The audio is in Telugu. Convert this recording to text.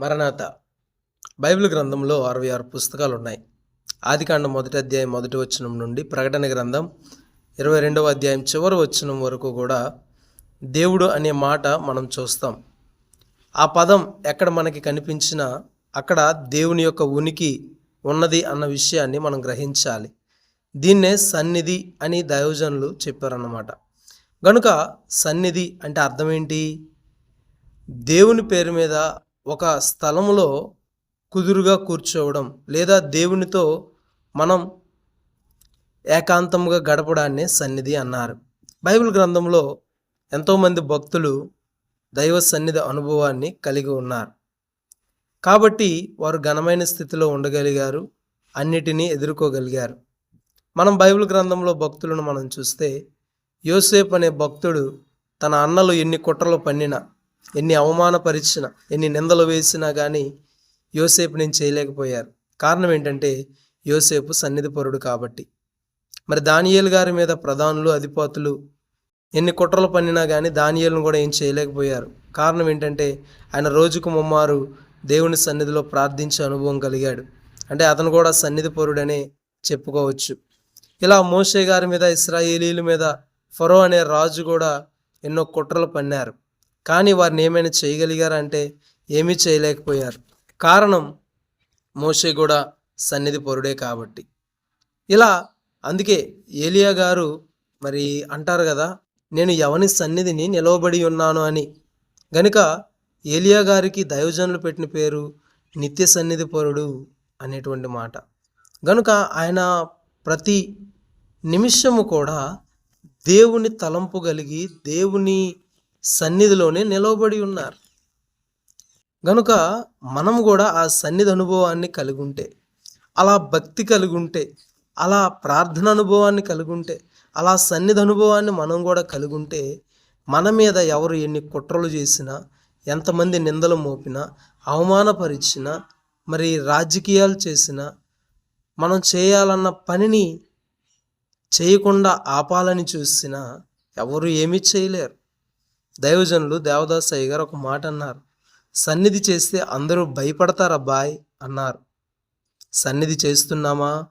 మరణాత. బైబిల్ గ్రంథంలో అరవై ఆరు పుస్తకాలు ఉన్నాయి ఆదికాండం మొదటి అధ్యాయం మొదటి వచనం నుండి ప్రకటన గ్రంథం ఇరవై రెండవ అధ్యాయం చివరి వచనం వరకు కూడా దేవుడు అనే మాట మనం చూస్తాం. ఆ పదం ఎక్కడ మనకి కనిపించినా అక్కడ దేవుని యొక్క ఉనికి ఉన్నది అన్న విషయాన్ని మనం గ్రహించాలి. దీన్నే సన్నిధి అని దైవజనులు చెప్పారన్నమాట. గనుక సన్నిధి అంటే అర్థం ఏంటి? దేవుని పేరు మీద ఒక స్థలములో కుదురుగా కూర్చోవడం లేదా దేవునితో మనం ఏకాంతముగా గడపడాన్ని సన్నిధి అన్నారు. బైబిల్ గ్రంథంలో ఎంతోమంది భక్తులు దైవ సన్నిధి అనుభవాన్ని కలిగి ఉన్నారు. కాబట్టి వారు ఘనమైన స్థితిలో ఉండగలిగారు అన్నిటినీ ఎదుర్కోగలిగారు. మనం బైబిల్ గ్రంథంలో భక్తులను మనం చూస్తే యోసేప్ అనే భక్తుడు తన అన్నలు ఎన్ని కుట్రలు పన్నినా ఎన్ని అవమానపరిచిన ఎన్ని నిందలు వేసినా కానీ యోసేపు నేను చేయలేకపోయారు కారణం ఏంటంటే యోసేపు సన్నిధిపరుడు కాబట్టి. మరి దానియేలు గారి మీద ప్రధానులు అధిపతులు ఎన్ని కుట్రలు పన్నినా కానీ దానియేలను కూడా ఏం చేయలేకపోయారు. కారణం ఏంటంటే ఆయన రోజుకు ముమ్మారు దేవుని సన్నిధిలో ప్రార్థించే అనుభవం కలిగాడు. అంటే అతను కూడా సన్నిధి పరుడనే చెప్పుకోవచ్చు. ఇలా మోషే గారి మీద ఇస్రాయేలీల మీద ఫరో అనే రాజు కూడా ఎన్నో కుట్రలు పన్నారు. కానీ వారిని ఏమైనా చేయగలిగారంటే ఏమీ చేయలేకపోయారు. కారణం మోషే కూడా సన్నిధి పొరుడే కాబట్టి. ఇలా అందుకే ఏలియా గారు మరి అంటారు కదా నేను ఎవని సన్నిధిని నిలవబడి ఉన్నాను అని. గనుక ఏలియా గారికి దైవజనులు పెట్టిన పేరు నిత్య సన్నిధి పరుడు అనేటువంటి మాట. గనుక ఆయన ప్రతి నిమిషము కూడా దేవుని తలంపు కలిగి దేవుని సన్నిధిలోనే నిలవబడి ఉన్నారు. గనుక మనం కూడా ఆ సన్నిధి అనుభవాన్ని కలిగి ఉంటే అలా భక్తి కలిగి ఉంటే అలా ప్రార్థన అనుభవాన్ని కలిగి ఉంటే అలా సన్నిధి అనుభవాన్ని మనం కూడా కలిగి ఉంటే మన మీద ఎవరు ఎన్ని కుట్రలు చేసినా ఎంతమంది నిందలు మోపినా అవమానపరిచినా మరి రాజకీయాలు చేసినా మనం చేయాలన్న పనిని చేయకుండా ఆపాలని చూసినా ఎవరు ఏమీ చేయలేరు. దైవజనులు దేవదాసయ్య గారు ఒక మాట అన్నారు. సన్నిధి చేస్తే అందరూ భయపడతారా బాయ్ అన్నారు. సన్నిధి చేస్తున్నామా?